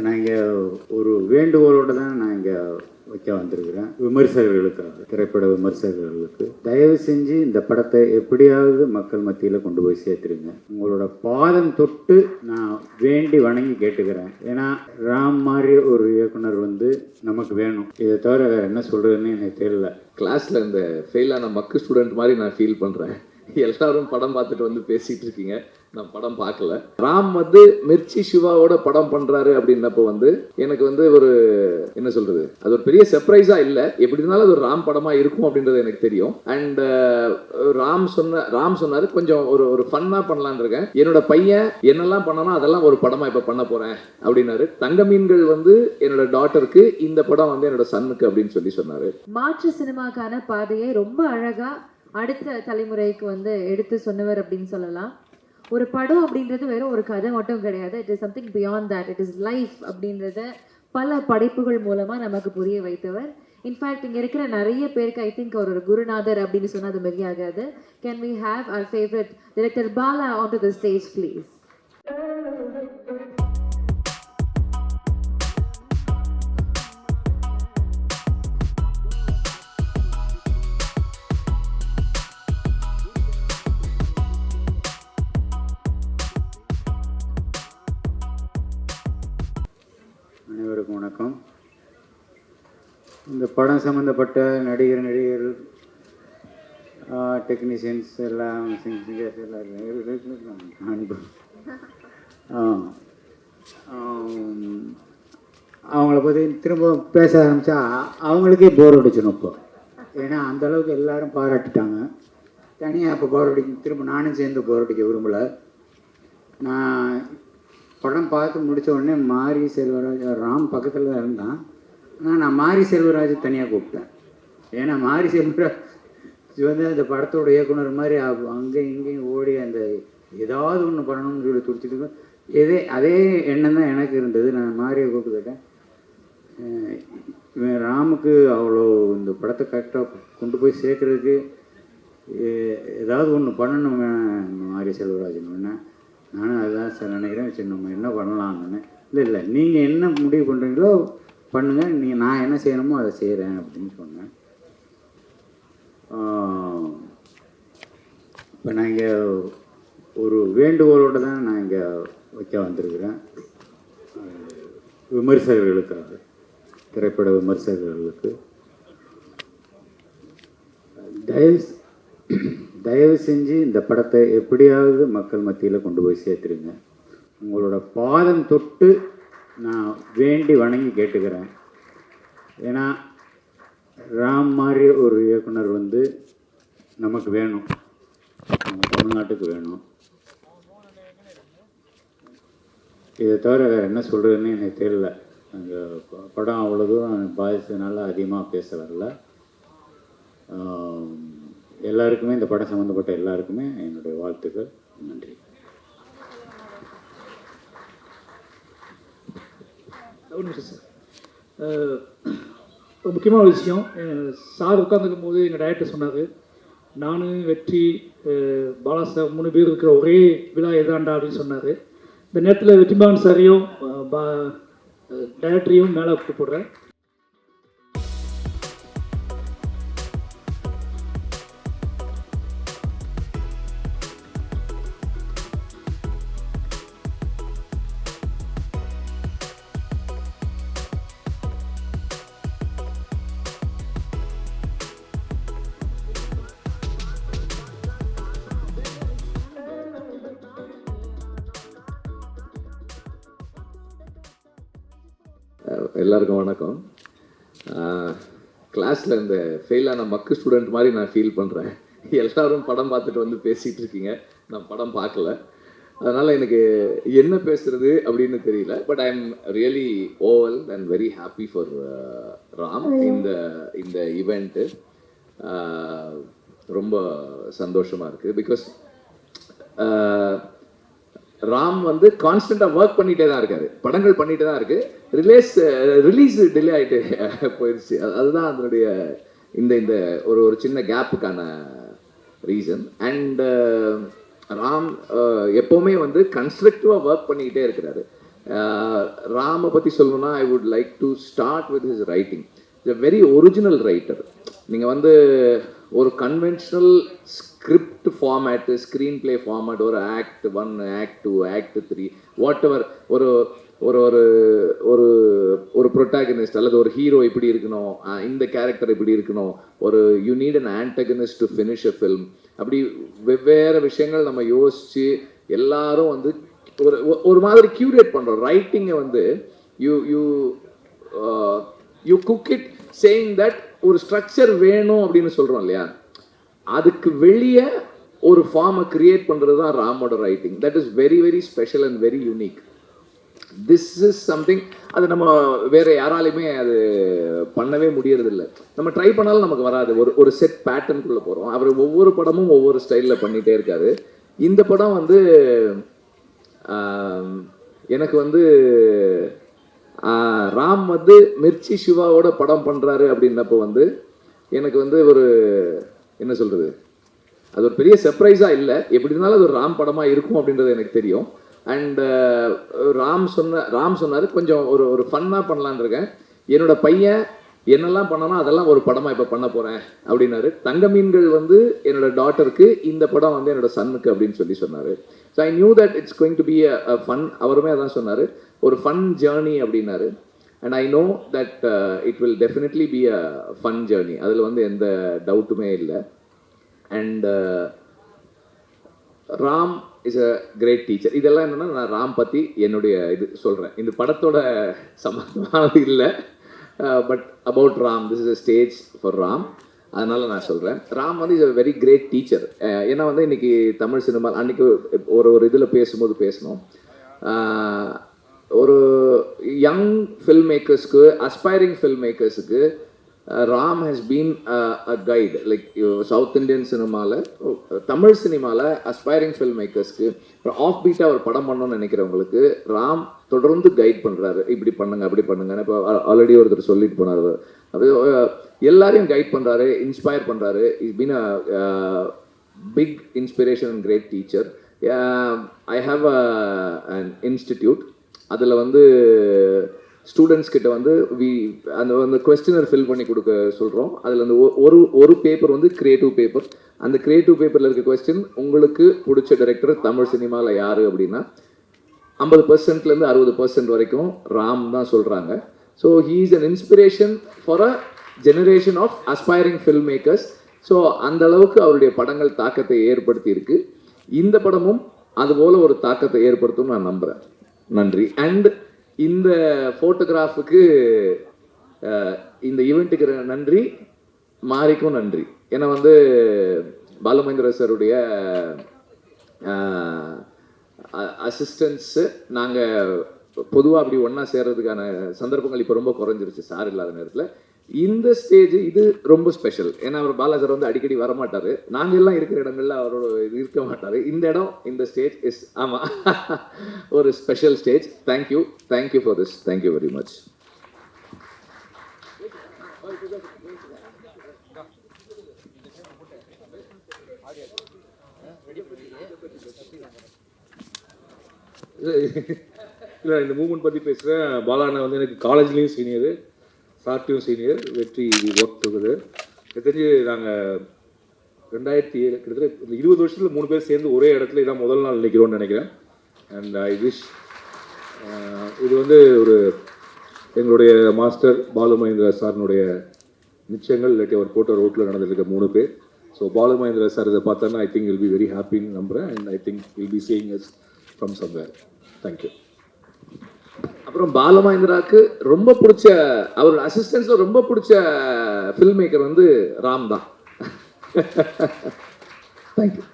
இப்போ நான் இங்கே ஒரு வேண்டுகோளோடு தான் நான் இங்கே வைக்க வந்திருக்கிறேன். விமர்சகர்களுக்காக திரைப்பட விமர்சகர்களுக்கு. தயவு செஞ்சு இந்த படத்தை எப்படியாவது மக்கள் மத்தியில் கொண்டு போய் சேர்த்துருங்க. உங்களோட பாதம் தொட்டு நான் வேண்டி வணங்கி கேட்டுக்கிறேன். ஏன்னா ராம் மாதிரி ஒரு இயக்குனர் வந்து நமக்கு வேணும். இதை தவிர வேறு என்ன சொல்கிறதுன்னு எனக்கு தெரியல. கிளாஸில் இந்த ஃபெயிலான மக்கு ஸ்டூடெண்ட் மாதிரி நான் ஃபீல் பண்ணுறேன் எல்லாரும் படம் பார்த்துட்டு வந்து பேசிகிட்டு இருக்கீங்க. நான் படம் பார்க்கல. ராம் வந்து மிர்ச்சி சிவாவோட படம் பண்ணுறாரு அப்படின்னப்போ வந்து எனக்கு வந்து ஒரு என்ன சொல்கிறது அது ஒரு பெரிய சர்ப்ரைஸாக இல்லை. எப்படி இருந்தாலும் அது ஒரு ராம் படமாக இருக்கும் அப்படின்றது எனக்கு தெரியும். அண்ட் ராம் சொன்ன ராம் சொன்னார் கொஞ்சம் ஒரு ஒரு ஃபன்னாக பண்ணலான்னு இருக்கேன். என்னோட பையன் என்னெல்லாம் பண்ணனோ அதெல்லாம் ஒரு படமாக இப்போ பண்ண போகிறேன் அப்படின்னாரு. தங்க மீன்கள் வந்து என்னோட டாட்டருக்கு இந்த படம் வந்து என்னோட சன்னுக்கு அப்படின்னு சொல்லி சொன்னார். மாற்று சினிமாக்கான பாதையை ரொம்ப அழகா அடுத்த தலைமுறைக்கு வந்து எடுத்து சொன்னவர் அப்படின்னு சொல்லலாம். ஒரு படம் அப்படின்றது வெறும் ஒரு கதை மட்டும் கிடையாது. It is something beyond that it is life அப்படின்றத பல படைப்புகள் மூலமா நமக்கு புரிய வைத்தவர். இன்ஃபேக்ட் இங்கே இருக்கிற நிறைய பேருக்கு ஐ திங்க் அவர் ஒரு குருநாதர் அப்படின்னு சொன்னால் அது மிகையாகாது can we have our favourite director Bala on to the stage please அனைவருக்கும் வணக்கம். இந்த படம் சம்மந்தப்பட்ட நடிகர் நடிகர்கள் டெக்னீஷியன்ஸ் எல்லாம் சிங்கர்ஸ் எல்லாம் அன்பு அவங்கள பற்றி திரும்ப பேச ஆரம்பித்தா அவங்களுக்கே போர் அடிச்சிடும் இப்போ. ஏன்னா அந்த அளவுக்கு எல்லாரும் பாராட்டிட்டாங்க. தனியாக இப்போ போர் அடிக்க திரும்ப நானும் சேர்ந்து போர் அடிக்க விரும்பலை. நான் படம் பார்த்து முடித்த உடனே மாரி செல்வராஜ் ராம் பக்கத்தில் தான் இருந்தான். ஆனால் நான் மாரி செல்வராஜ் தனியாக கூப்பிட்டேன். ஏன்னா மாரி செல்வராஜ் வந்து அந்த படத்தோட இயக்குனர் மாதிரி அங்கே அங்கேயும் இங்கேயும் ஓடி அந்த ஏதாவது ஒன்று பண்ணணும்னு சொல்லி துடிச்சிட்டு இதே அதே எண்ணம் தான் எனக்கு இருந்தது. நான் மாரியை கூப்பிட்டுக்கிட்டேன் இவன் ராமுக்கு அவ்வளோ இந்த படத்தை கரெக்டாக கொண்டு போய் சேர்க்கறதுக்கு ஏதாவது ஒன்று பண்ணணும் மாரி செல்வராஜன் ஒன்று நானும் அதுதான் சார் நினைக்கிறேன். சரி நம்ம என்ன பண்ணலாம்னு இல்லை இல்லை நீங்கள் என்ன முடிவு பண்ணுறீங்களோ பண்ணுங்கள் நீங்கள் நான் என்ன செய்யணுமோ அதை செய்கிறேன் அப்படின்னு சொன்னேன். இப்போ நான் இங்கே ஒரு வேண்டுகோளோடு தான் நான் இங்கே வைக்க வந்திருக்கிறேன். விமர்சகர்களுக்காக திரைப்பட விமர்சகர்களுக்கு. தயவு தயவு செஞ்சு இந்த படத்தை எப்படியாவது மக்கள் மத்தியில் கொண்டு போய் சேர்த்துருங்க. உங்களோட பாதம் தொட்டு நான் வேண்டி வணங்கி கேட்டுக்கிறேன். ஏன்னா ராம் மாதிரி ஒரு இயக்குனர் வந்து நமக்கு வேணும். நம்ம தமிழ்நாட்டுக்கு வேணும். இதை தவிர வேறு என்ன சொல்கிறதுன்னு எனக்கு தெரியல. அந்த படம் அவ்வளோ தூரம் பாதித்ததுனால அதிகமாக பேச வரல. எல்லாருக்குமே இந்த படம் சம்மந்தப்பட்ட எல்லாருக்குமே என்னுடைய வாழ்த்துக்கள் நன்றி. ஒரு நிமிஷம் சார் முக்கியமான ஒரு விஷயம். சார் உட்காந்துருக்கும் போது எங்கள் டைரக்டர் சொன்னார் நான் வெற்றி பாலா சார் மூணு பேர் இருக்கிற ஒரே விழா எதாண்டா அப்படின்னு சொன்னார். இந்த நேரத்தில் வெற்றிமான் சாரையும் பா டைரக்டரையும் மேலே கூப்பிடுறேன். எல்லாருக்கும் வணக்கம். கிளாஸில் இந்த ஃபெயிலான மக்கு ஸ்டூடெண்ட் மாதிரி நான் ஃபீல் பண்ணுறேன் எல்லாரும் படம் பார்த்துட்டு வந்து பேசிகிட்டு இருக்கீங்க. நான் படம் பார்க்கல. அதனால் எனக்கு என்ன பேசுறது அப்படின்னு தெரியல. But I am really oval and very happy for Ram இந்த இந்த இவெண்ட்டு ரொம்ப சந்தோஷமாக இருக்குது பிகாஸ் ராம் வந்து கான்ஸ்டண்ட்டாக ஒர்க் பண்ணிகிட்டே தான் இருக்காரு. படங்கள் பண்ணிகிட்டே தான் இருக்குது ரிலீஸ் ரிலீஸ் டிலே ஆகிட்டு போயிடுச்சு அது- அதுதான் அதனுடைய இந்த இந்த ஒரு ஒரு சின்ன கேப்புக்கான ரீசன் அண்டு ராம் எப்போவுமே வந்து கன்ஸ்ட்ரக்டிவாக ஒர்க் பண்ணிக்கிட்டே இருக்கிறாரு. ராமை பற்றி சொல்லணும்னா I would like to start with his writing is a very original writer நீங்கள் வந்து ஒரு conventional script format screenplay format ஒரு act one act two act three whatever ஒரு ஒரு ஒரு ஒரு ஒரு ப்ரொட்டாகனிஸ்ட் அல்லது ஒரு ஹீரோ இப்படி இருக்கணும் இந்த கேரக்டர் இப்படி இருக்கணும். ஒரு you need an antagonist to finish a film அப்படி வெவ்வேறு விஷயங்கள் நம்ம யோசித்து எல்லாரும் வந்து ஒரு ஒரு மாதிரி கியூரேட் பண்ணுறோம் ரைட்டிங்கை வந்து you you you cook it saying that ஒரு ஸ்ட்ரக்சர் வேணும் அப்படின்னு சொல்கிறோம் இல்லையா? அதுக்கு வெளியே ஒரு ஃபார்மை கிரியேட் பண்ணுறது தான் ராமோட writing that is very very special and very unique this is something அது நம்ம வேற யாராலையுமே அது பண்ணவே முடியறதில்ல. நம்ம ட்ரை பண்ணாலும் நமக்கு வராது. ஒரு ஒரு செட் பேட்டர்னுக்குள்ளே போகிறோம் அவர் ஒவ்வொரு படமும் ஒவ்வொரு ஸ்டைலில் பண்ணிகிட்டே இருக்காரு. இந்த படம் வந்து எனக்கு வந்து ராம் வந்து மிர்ச்சி சிவாவோட படம் பண்ணுறாரு அப்படின்னப்போ வந்து எனக்கு வந்து ஒரு என்ன சொல்கிறது அது ஒரு பெரிய சர்ப்ரைஸாக இல்லை. எப்படி இருந்தாலும் அது ஒரு ராம் படமாக இருக்கும் அப்படின்றது எனக்கு தெரியும். அண்டு ராம் சொன்ன ராம் சொன்னார் கொஞ்சம் ஒரு ஒரு ஃபன்னாக பண்ணலான் இருக்கேன். என்னோட பையன் என்னெல்லாம் பண்ணனோ அதெல்லாம் ஒரு படமாக இப்போ பண்ண போகிறேன் அப்படின்னாரு. தங்க மீன்கள் வந்து என்னோட டாட்டருக்கு இந்த படம் வந்து என்னோட சன்னுக்கு அப்படின்னு சொல்லி சொன்னார். So I knew that it's going to be a fun அவருமே அதான் சொன்னார். ஒரு ஃபன் ஜேர்னி அப்படின்னாரு. And I know that it will definitely be a fun journey அதில் வந்து எந்த டவுட்டுமே இல்லை. And Ram is a great teacher இதெல்லாம் என்னென்னா நான் ராம் பற்றி என்னுடைய இது சொல்கிறேன் இந்த படத்தோட சம்மந்தமானது இல்லை. But about Ram this is a stage for Ram அதனால் நான் சொல்கிறேன் ராம் வந்து is a very great teacher ஏன்னா வந்து இன்றைக்கி தமிழ் சினிமா அன்றைக்கி ஒரு ஒரு இதில் பேசும்போது பேசணும். Uh, ஒரு யங் ஃபில்ம் மேக்கர்ஸ்க்கு aspiring film மேக்கர்ஸுக்கு Ram has been a guide like South Indian சினிமாவில் தமிழ் சினிமாவில் அஸ்பைரிங் ஃபில்ம் மேக்கர்ஸ்க்கு ஆஃப் பீட்டாக ஒரு படம் பண்ணணும்னு நினைக்கிறவங்களுக்கு ராம் தொடர்ந்து கைட் பண்ணுறாரு இப்படி பண்ணுங்க அப்படி பண்ணுங்க இப்போ ஆல்ரெடி ஒருத்தர் சொல்லிட்டு போனார் அது எல்லாரையும் கைட் பண்ணுறாரு இன்ஸ்பயர் பண்ணுறாரு is been a big inspiration and great teacher I have an institute அதில் வந்து ஸ்டூடெண்ட்ஸ் கிட்ட வந்து வி அந்த அந்த கொஸ்டினர் ஃபில் பண்ணி கொடுக்க சொல்கிறோம் அதில் அந்த ஒ- ஒரு ஒரு பேப்பர் வந்து கிரியேட்டிவ் பேப்பர் அந்த கிரியேட்டிவ் பேப்பரில் இருக்க கொஸ்டின் உங்களுக்கு பிடிச்ச டைரக்டர் தமிழ் சினிமாவில் யார் அப்படின்னா ஐம்பது பர்சன்ட்லேருந்து அறுபது பர்சன்ட் வரைக்கும் ராம் தான் சொல்கிறாங்க so he is an inspiration for a generation of aspiring filmmakers so அந்த அளவுக்கு அவருடைய படங்கள் தாக்கத்தை ஏற்படுத்தி இருக்கு. இந்த படமும் அதுபோல ஒரு தாக்கத்தை ஏற்படுத்தும் நான் நம்புகிறேன் நன்றி. அண்ட் இந்த ஃபோட்டோகிராஃபுக்கு இந்த ஈவெண்ட்டுக்கு நன்றி மாரிக்கும் நன்றி. ஏன்னா வந்து பாலுமகேந்திர சாருடைய அசிஸ்டன்ஸு நாங்கள் பொதுவாக அப்படி ஒன்றா சேர்றதுக்கான சந்தர்ப்பங்கள் இப்போ ரொம்ப குறைஞ்சிருச்சு. சார் இல்லாத நேரத்தில். இந்த ஸ்டேஜ் இது ரொம்ப ஸ்பெஷல் ஏன்னா அவர் பாலாஜர் வந்து அடிக்கடி வரமாட்டார். நாங்கள் எல்லாம் இருக்கிற இடங்கள்ல அவரோட இருக்க மாட்டார். இந்த இடம் இந்த ஸ்டேஜ் இஸ் ஆமாம் ஒரு special stage thank you thank you for this thank you very much இல்லை இந்த மூமெண்ட் பற்றி பேசுகிறேன் பாலாண்ணா வந்து எனக்கு காலேஜ்லேயும் சீனியர் சார்ட்லேயும் சீனியர் வெற்றி ஒர்க் டுகெதர் எனக்கு தெரிஞ்சு நாங்கள் ரெண்டாயிரத்தி ஏழு கிட்டத்தட்ட இந்த இருபது வருஷத்தில் மூணு பேர் சேர்ந்து ஒரே இடத்துல இதான் முதல் நாள் நினைக்கிறோம்னு நினைக்கிறேன். அண்ட் ஐ விஷ் இது வந்து ஒரு எங்களுடைய மாஸ்டர் பாலு மகேந்திரா சாரினுடைய நிச்சயங்கள் இல்லாட்டி அவர் போட்ட ரோட்டில் நடந்திருக்க மூணு பேர். ஸோ பாலு மகேந்திரா சார் இதை பார்த்தோன்னா I think will be very ஹாப்பின்னு நம்புகிறேன் and I think will be saying yes from somewhere thank you அப்புறம் பாலமகேந்திராக்கு ரொம்ப பிடிச்ச அவரோட அசிஸ்டன்ஸ்ல ரொம்ப பிடிச்ச ஃபில்ம் மேக்கர் வந்து ராம் தான். தேங்க்யூ